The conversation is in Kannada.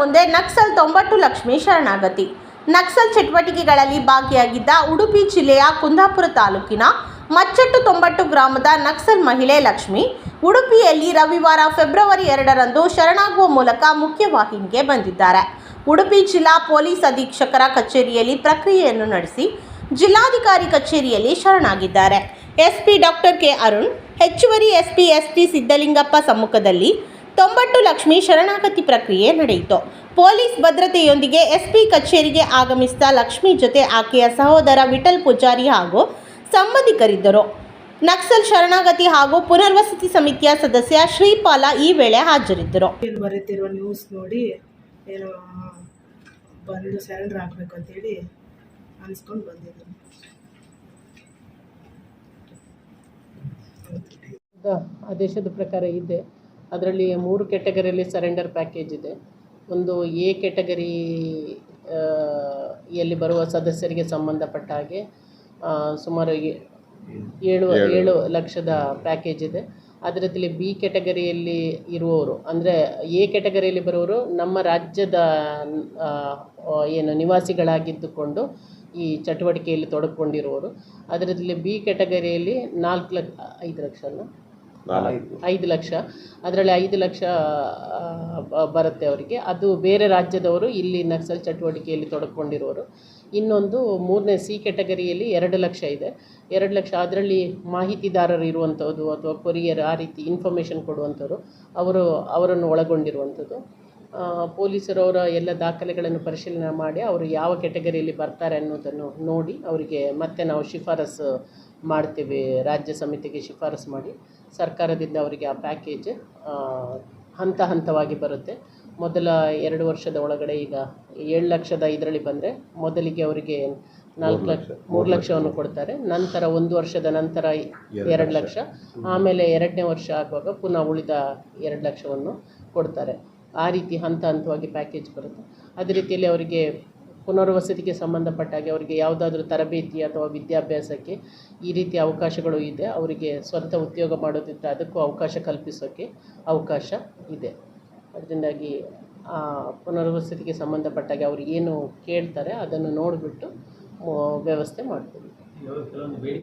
ಮುಂದೆ ನಕ್ಸಲ್ ತೊಂಬತ್ತು ಲಕ್ಷ್ಮಿ ಶರಣಾಗತಿ. ನಕ್ಸಲ್ ಚಟುವಟಿಕೆಗಳಲ್ಲಿ ಭಾಗಿಯಾಗಿದ್ದ ಉಡುಪಿ ಜಿಲ್ಲೆಯ ಕುಂದಾಪುರ ತಾಲೂಕಿನ ಮಚ್ಚಟ್ಟು ತೊಂಬಟ್ಟು ಗ್ರಾಮದ ನಕ್ಸಲ್ ಮಹಿಳೆ ಲಕ್ಷ್ಮಿ ಉಡುಪಿಯಲ್ಲಿ ರವಿವಾರ ಫೆಬ್ರವರಿ ಎರಡರಂದು ಶರಣಾಗುವ ಮೂಲಕ ಮುಖ್ಯವಾಹಿನಿಗೆ ಬಂದಿದ್ದಾರೆ. ಉಡುಪಿ ಜಿಲ್ಲಾ ಪೊಲೀಸ್ ಅಧೀಕ್ಷಕರ ಕಚೇರಿಯಲ್ಲಿ ಪ್ರಕ್ರಿಯೆಯನ್ನು ನಡೆಸಿ ಜಿಲ್ಲಾಧಿಕಾರಿ ಕಚೇರಿಯಲ್ಲಿ ಶರಣಾಗಿದ್ದಾರೆ. ಎಸ್ಪಿ ಡಾಕ್ಟರ್ ಕೆ ಅರುಣ್, ಹೆಚ್ಚುವರಿ ಎಸ್ಪಿ ಎಸ್ಟಿ ಸಿದ್ದಲಿಂಗಪ್ಪ ಸಮ್ಮುಖದಲ್ಲಿ ತೊಂಬಟ್ಟು ಲಕ್ಷ್ಮಿ ಶರಣಾಗತಿ ಪ್ರಕ್ರಿಯೆ ನಡೆಯಿತು. ಪೊಲೀಸ್ ಭದ್ರತೆಯೊಂದಿಗೆ ಎಸ್ಪಿ ಕಚೇರಿಗೆ ಆಗಮಿಸಿದ ಲಕ್ಷ್ಮಿ ಜೊತೆ ಆಕೆಯ ಸಹೋದರ ವಿಠಲ್ ಪೂಜಾರಿ ಹಾಗೂ ಸಂಬಂಧಿಕರಿದ್ದರು. ನಕ್ಸಲ್ ಶರಣಾಗತಿ ಹಾಗೂ ಪುನರ್ವಸತಿ ಸಮಿತಿಯ ಸದಸ್ಯ ಶ್ರೀಪಾಲ ಈ ವೇಳೆ ಹಾಜರಿದ್ದರು. ಬರುತ್ತಿರುವ ನ್ಯೂಸ್ ನೋಡಿ ಏನು ಬಂದು ಸರೆಂಡರ್ ಹಾಕ್ಬೇಕು ಅಂತೇಳಿ ಅನ್ಸ್ಕೊಂಡು ಬಂದಿದ್ದೀನಿ ಆದೇಶದ ಪ್ರಕಾರ ಇದೆ. ಅದರಲ್ಲಿ ಮೂರು ಕೆಟಗರಿಯಲ್ಲಿ ಸರೆಂಡರ್ ಪ್ಯಾಕೇಜ್ ಇದೆ. ಒಂದು ಎ ಕೆಟಗರಿ ಯಲ್ಲಿ ಬರುವ ಸದಸ್ಯರಿಗೆ ಸಂಬಂಧಪಟ್ಟ ಹಾಗೆ ಸುಮಾರು ಏಳು ಏಳು. ಲಕ್ಷದ ಪ್ಯಾಕೇಜ್ ಇದೆ. ಅದರಲ್ಲಿ ಬಿ ಕೆಟಗರಿಯಲ್ಲಿ ಇರುವವರು ಅಂದರೆ ಎ ಕೆಟಗರಿಯಲ್ಲಿ ಬರುವವರು ನಮ್ಮ ರಾಜ್ಯದ ಏನು ನಿವಾಸಿಗಳಾಗಿದ್ದುಕೊಂಡು ಈ ಚಟುವಟಿಕೆಯಲ್ಲಿ ತೊಡಕೊಂಡಿರುವವರು ಅದರಲ್ಲಿ ಬಿ ಕೆಟಗರಿಯಲ್ಲಿ ನಾಲ್ಕು ಲಕ್ಷ ಐದು ಲಕ್ಷ ಅಲ್ಲ ಐದು ಲಕ್ಷ. ಅದರಲ್ಲಿ ಐದು ಲಕ್ಷ ಬರುತ್ತೆ ಅವರಿಗೆ. ಅದು ಬೇರೆ ರಾಜ್ಯದವರು ಇಲ್ಲಿ ನಕ್ಸಲ್ ಚಟುವಟಿಕೆಯಲ್ಲಿ ತೊಡಕೊಂಡಿರೋರು. ಇನ್ನೊಂದು ಮೂರನೇ ಸಿ ಕೆಟಗರಿಯಲ್ಲಿ ಎರಡು ಲಕ್ಷ ಇದೆ. ಎರಡು ಲಕ್ಷ, ಅದರಲ್ಲಿ ಮಾಹಿತಿದಾರರು ಇರುವಂಥದ್ದು ಅಥವಾ ಕೊರಿಯರ್ ಆ ರೀತಿ ಇನ್ಫಾರ್ಮೇಷನ್ ಕೊಡುವಂಥವ್ರು, ಅವರು ಅವರನ್ನು ಒಳಗೊಂಡಿರುವಂಥದ್ದು. ಪೊಲೀಸರು ಅವರ ಎಲ್ಲ ದಾಖಲೆಗಳನ್ನು ಪರಿಶೀಲನೆ ಮಾಡಿ ಅವರು ಯಾವ ಕೆಟಗರಿಯಲ್ಲಿ ಬರ್ತಾರೆ ಅನ್ನೋದನ್ನು ನೋಡಿ ಅವರಿಗೆ ಮತ್ತೆ ನಾವು ಶಿಫಾರಸು ಮಾಡ್ತೀವಿ ರಾಜ್ಯ ಸಮಿತಿಗೆ ಶಿಫಾರಸು ಮಾಡಿ ಸರ್ಕಾರದಿಂದ ಅವರಿಗೆ ಆ ಪ್ಯಾಕೇಜ್ ಹಂತ ಹಂತವಾಗಿ ಬರುತ್ತೆ. ಮೊದಲ ಎರಡು ವರ್ಷದ ಒಳಗಡೆ ಈಗ ಏಳು ಲಕ್ಷದ ಇದರಲ್ಲಿ ಬಂದರೆ ಮೊದಲಿಗೆ ಅವರಿಗೆ ನಾಲ್ಕು ಲಕ್ಷ ಮೂರು ಲಕ್ಷವನ್ನು ಕೊಡ್ತಾರೆ. ನಂತರ ಒಂದು ವರ್ಷದ ನಂತರ ಎರಡು ಲಕ್ಷ. ಆಮೇಲೆ ಎರಡನೇ ವರ್ಷ ಆಗುವಾಗ ಪುನಃ ಉಳಿದ ಎರಡು ಲಕ್ಷವನ್ನು ಕೊಡ್ತಾರೆ. ಆ ರೀತಿ ಹಂತ ಹಂತವಾಗಿ ಪ್ಯಾಕೇಜ್ ಬರುತ್ತೆ. ಅದೇ ರೀತಿಯಲ್ಲಿ ಅವರಿಗೆ ಪುನರ್ವಸತಿಗೆ ಸಂಬಂಧಪಟ್ಟ ಹಾಗೆ ಅವರಿಗೆ ಯಾವುದಾದ್ರೂ ತರಬೇತಿ ಅಥವಾ ವಿದ್ಯಾಭ್ಯಾಸಕ್ಕೆ ಈ ರೀತಿ ಅವಕಾಶಗಳು ಇದೆ. ಅವರಿಗೆ ಸ್ವಂತ ಉದ್ಯೋಗ ಮಾಡೋದಿದ್ದರೆ ಅದಕ್ಕೂ ಅವಕಾಶ ಕಲ್ಪಿಸೋಕ್ಕೆ ಅವಕಾಶ ಇದೆ. ಅದರಿಂದಾಗಿ ಆ ಪುನರ್ವಸತಿಗೆ ಸಂಬಂಧಪಟ್ಟಾಗೆ ಅವರು ಏನು ಕೇಳ್ತಾರೆ ಅದನ್ನು ನೋಡಿಬಿಟ್ಟು ವ್ಯವಸ್ಥೆ ಮಾಡ್ತೀವಿ.